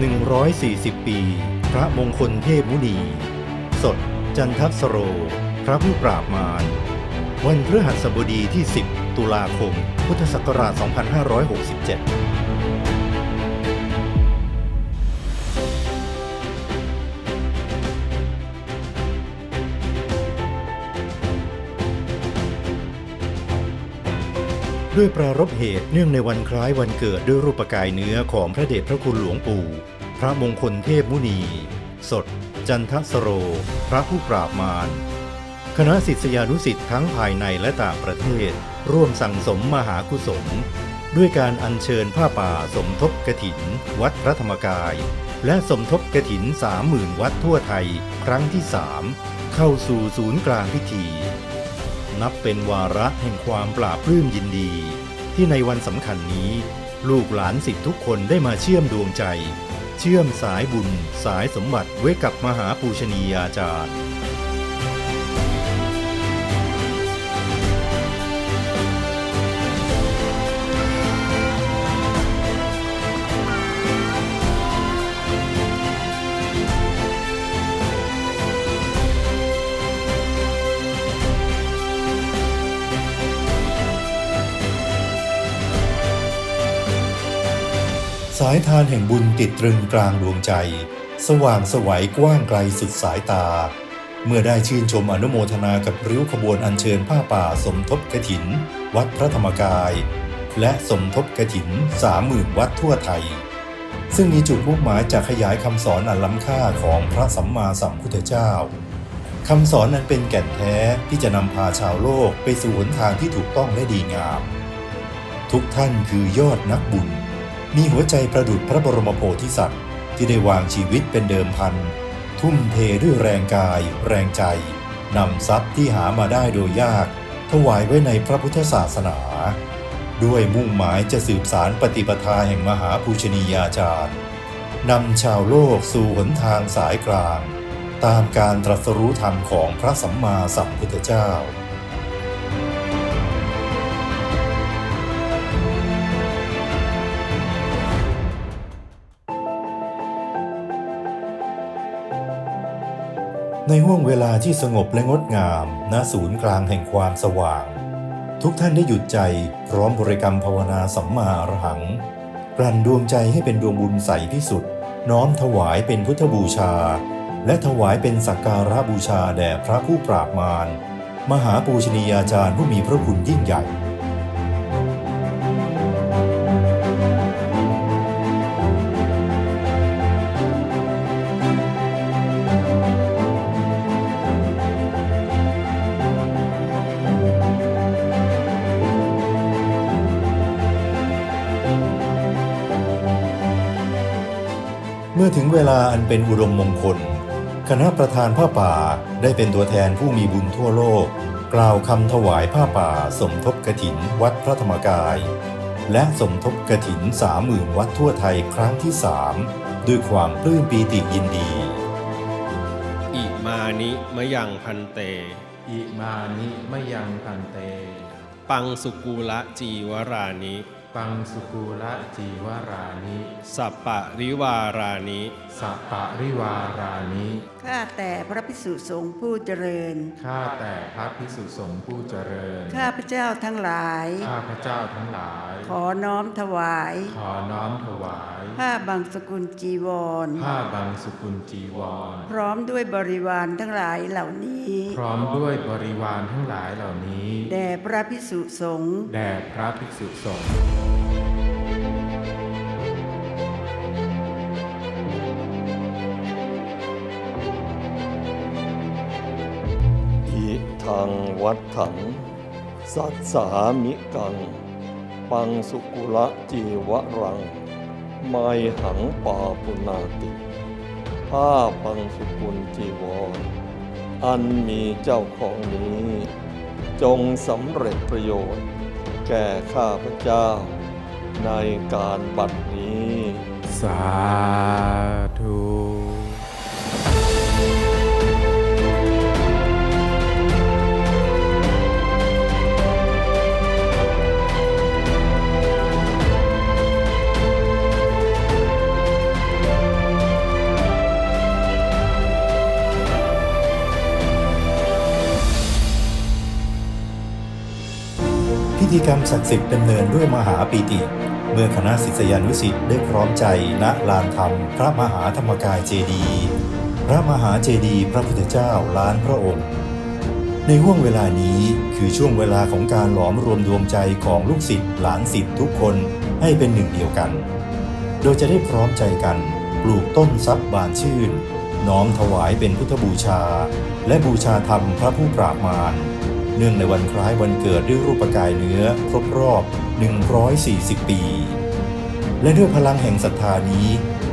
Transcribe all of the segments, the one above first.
140 ปี พระมงคลเทพมุนี สด จันทสโร พระผู้ปราบมาร วันพฤหัสบดีที่ 10 ตุลาคม พุทธศักราช 2567 ด้วยปรารภเหตุเนื่องในวันคล้ายวันเกิดด้วยรูปกายเนื้อของพระเดชพระคุณหลวงปู่ พระมงคลเทพมุนี สด จันทสโร พระผู้ปราบมารคณะศิษยานุศิษย์ทั้งภายในและต่างประเทศ ร่วมสั่งสมมหากุศล ด้วยการอัญเชิญผ้าป่าสมทบกถิน วัดพระธรรมกาย และสมทบกถินสามหมื่นวัดทั่วไทย ครั้งที่สามเข้าสู่ศูนย์กลางพิธี นับเป็นวาระแห่งความปราบปลื้มยินดี ที่ในวันสำคัญนี้ ลูกหลานสิทธิ์ทุกคนได้มาเชื่อมดวงใจ เชื่อมสายบุญ สายสมบัติไว้กับมหาปูชนียาจารย์ สายทานแห่งบุญติดตรึงกลางดวงใจ สว่างสวัยกว้างไกลสุดสายตา เมื่อได้ชื่นชมอนุโมทนากับริ้วขบวนอัญเชิญผ้าป่าสมทบกระถิน วัดพระธรรมกาย และสมทบกระถินสามหมื่นวัดทั่วไทย ซึ่งมีจุดมุ่งหมายจะขยายคำสอนอันล้ำค่าของพระสัมมาสัมพุทธเจ้าคำสอนนั้นเป็นแก่นแท้ที่จะนำพาชาวโลกไปสู่หนทางที่ถูกต้องและดีงาม ทุกท่านคือยอดนักบุญ มีหัวใจประดุจพระบรมโพธิสัตว์ ที่ได้วางชีวิตเป็นเดิมพัน ทุ่มเทด้วยแรงกาย แรงใจนำทรัพย์ที่หามาได้โดยยาก ถวายไว้ในพระพุทธศาสนา ด้วยมุ่งหมายจะสืบสารปฏิปทาแห่งมหาภูชนียาจารย์นำชาวโลกสู่หนทางสายกลาง ตามการตรัสรู้ธรรมของพระสัมมาสัมพุทธเจ้า ในห่วงเวลาที่สงบและงดงามณศูนย์กลางแห่งความสว่าง ทุกท่านได้หยุดใจพร้อมบริกรรมภาวนาสัมมาอรหัง กลั่นดวงใจให้เป็นดวงบุญใสที่สุด น้อมถวายเป็นพุทธบูชา และถวายเป็นสักการะบูชาแด่พระผู้ปราบมารมหาปูชนียาจารย์ผู้มีพระคุณยิ่งใหญ่ มื่อถึงเวลาอันเป็นอุดมมงคล คณะประธานผ้าป่าได้เป็นตัวแทนผู้มีบุญทั่วโลก กล่าวคำถวายผ้าป่า สมทบกถินวัดพระธรรมกาย และสมทบกถินสามหมื่นวัดทั่วไทยครั้งที่สามด้วยความปลื้มปีติยินดี อิมานิมะยังพันเต อิมานิมะยังพันเต ปังสุกูละจีวรานิ ปังสุกูละจีวรานิสัปปะริวารานิสัปปะริวารานิข้าแต่พระพิสุสงฆ์ผู้เจริญ ข้าแต่พระพิสุสงฆ์ผู้เจริญ ข้าพระเจ้าทั้งหลาย ข้าพระเจ้าทั้งหลาย ขอน้อมถวาย ขอน้อมถวาย ผ้าบางสกุลจีวร ผ้าบางสุกุลจีวร พร้อมด้วยบริวารทั้งหลายเหล่านี้ พร้อมด้วยบริวารทั้งหลายเหล่านี้ แด่พระพิสุสงฆ์ แด่พระภิกษุสงฆ์ ปังวัดถัง สัตสามิกัง ปังสุกุละจีวรัง ไมหังปาปุนาติ ผ้าปังสุกุลจีวร อันมีเจ้าของนี้ จงสำเร็จประโยชน์ แก่ข้าพเจ้า ในการบัดนี้ สาธุ ธีกรรมศักดิ์สิทธิ์ดำเนินด้วยมหาปีติ เมื่อคณะศิษยานุศิษย์ได้พร้อมใจณลานธรรม พระมหาธรรมกายเจดีย์พระมหาเจดีย์พระพุทธเจ้าล้านพระองค์ ในห่วงเวลานี้คือช่วงเวลาของการหลอมรวมดวงใจของลูกศิษย์หลานศิษย์ทุกคนให้เป็นหนึ่งเดียวกัน โดยจะได้พร้อมใจกันปลูกต้นทรัพย์บานชื่น น้อมถวายเป็นพุทธบูชา และบูชาธรรมพระผู้ปราบมาร เนื่องในวันคล้ายวันเกิดด้วยรูปกายเนื้อครบรอบ 140 ปี และด้วยพลังแห่งศรัทธานี้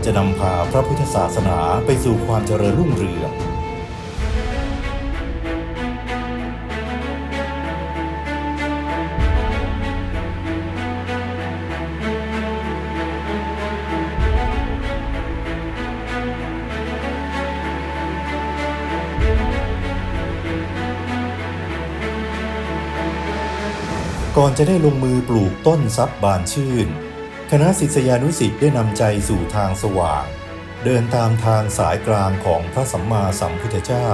จะนำพาพระพุทธศาสนาไปสู่ความเจริญรุ่งเรือง ก่อนจะได้ลงมือปลูกต้นทรัพย์บานชื่น คณะศิษยานุศิษย์ได้นำใจสู่ทางสว่าง เดินตามทางสายกลางของพระสัมมาสัมพุทธเจ้า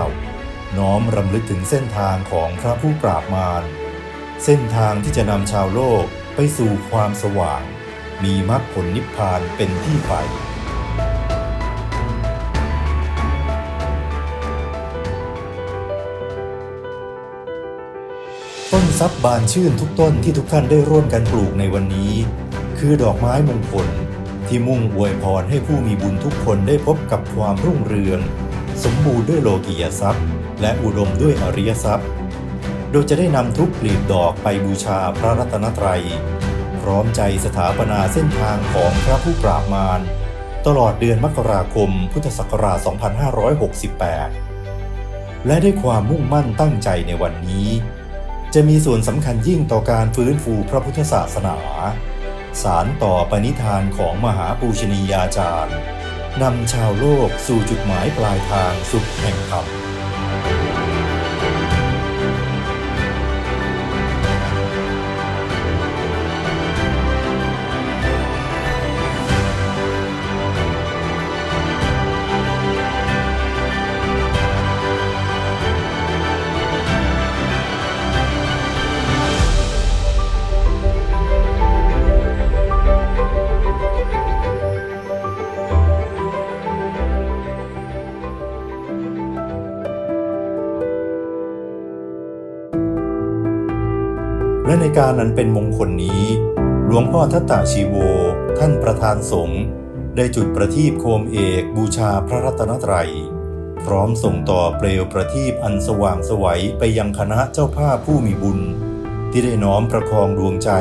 น้อมรำลึกถึงเส้นทางของพระผู้ปราบมาร เส้นทางที่จะนำชาวโลกไปสู่ความสว่าง มีมรรคผลนิพพานเป็นที่ไป ทรัพย์บานชื่นทุกต้นที่ทุกท่านได้ร่วมกันปลูกในวันนี้ คือดอกไม้มงคลที่มุ่งอวยพรให้ผู้มีบุญทุกคนได้พบกับความรุ่งเรือง สมบูรณ์ด้วยโลกียทรัพย์ และอุดมด้วยอริยทรัพย์ โดยจะได้นำทุกกลีบดอกไปบูชาพระรัตนตรัย พร้อมใจสถาปนาเส้นทางของพระผู้ปราบมาร ตลอดเดือนมกราคมพุทธศักราช 2568 และด้วยความมุ่งมั่นตั้งใจในวันนี้ จะมีส่วนสำคัญยิ่งต่อการฟื้นฟูพระพุทธศาสนา สารต่อปณิธานของมหาปูชนียาจารย์นำชาวโลกสู่จุดหมายปลายทางสุดแห่งธรรม และในการนั้นเป็นมงคลนี้ หลวงพ่อทัตตาชีโว ท่านประธานสงฆ์ได้จุดประทีปโคมเอกบูชาพระรัตนตรัย พร้อมส่งต่อเปลวประทีปอันสว่างสวัยไปยังคณะเจ้าภาพผู้มีบุญ ที่ได้น้อมประคองดวงใจ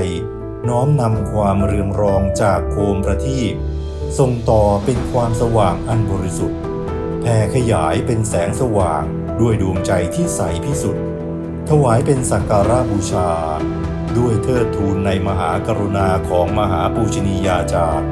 น้อมนำความเรืองรองจากโคมประทีปส่งต่อเป็นความสว่างอันบริสุทธิ์แผ่ขยายเป็นแสงสว่างด้วยดวงใจที่ใสพิสุทธิ์ถวายเป็นสักการะบูชา ด้วยเทิดทูนในมหากรุณาของมหาปูชนียาจารย์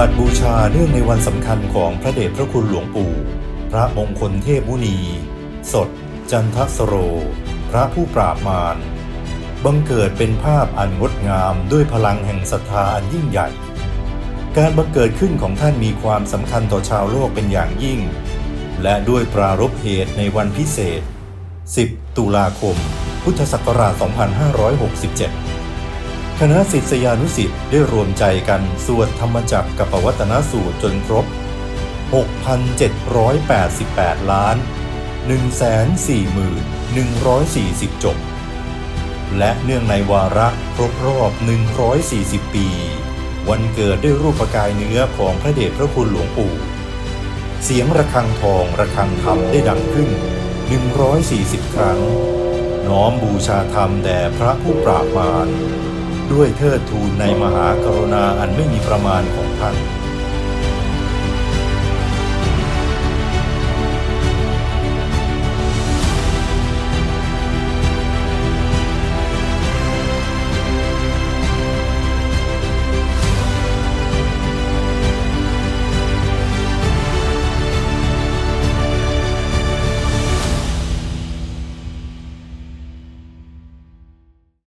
บัติบูชาเนื่องในวันสำคัญของพระเดชพระคุณหลวงปู่ พระมงคลเทพมุนี สด จันทสโร พระผู้ปราบมารบังเกิดเป็นภาพอันงดงามด้วยพลังแห่งศรัทธาอันยิ่งใหญ่ การบังเกิดขึ้นของท่านมีความสำคัญต่อชาวโลกเป็นอย่างยิ่ง และด้วยปรารภเหตุในวันพิเศษ 10 ตุลาคม พุทธศักราช 2567 คณะศิษยานุศิษย์ได้รวมใจกันสวดธรรมจักรกับปวัตนสูตรจนครบ 6,788 ล้าน 140,140 จบ และเนื่องในวาระครบรอบ 140 ปี วันเกิดได้รูปกายเนื้อของพระเดชพระคุณหลวงปู่ เสียงระฆังทองระฆังธรรมได้ดังขึ้น 140 ครั้ง น้อมบูชาธรรมแด่พระผู้ปราบมาร ด้วยเทิดทูนในมหากรุณาอันไม่มีประมาณของท่าน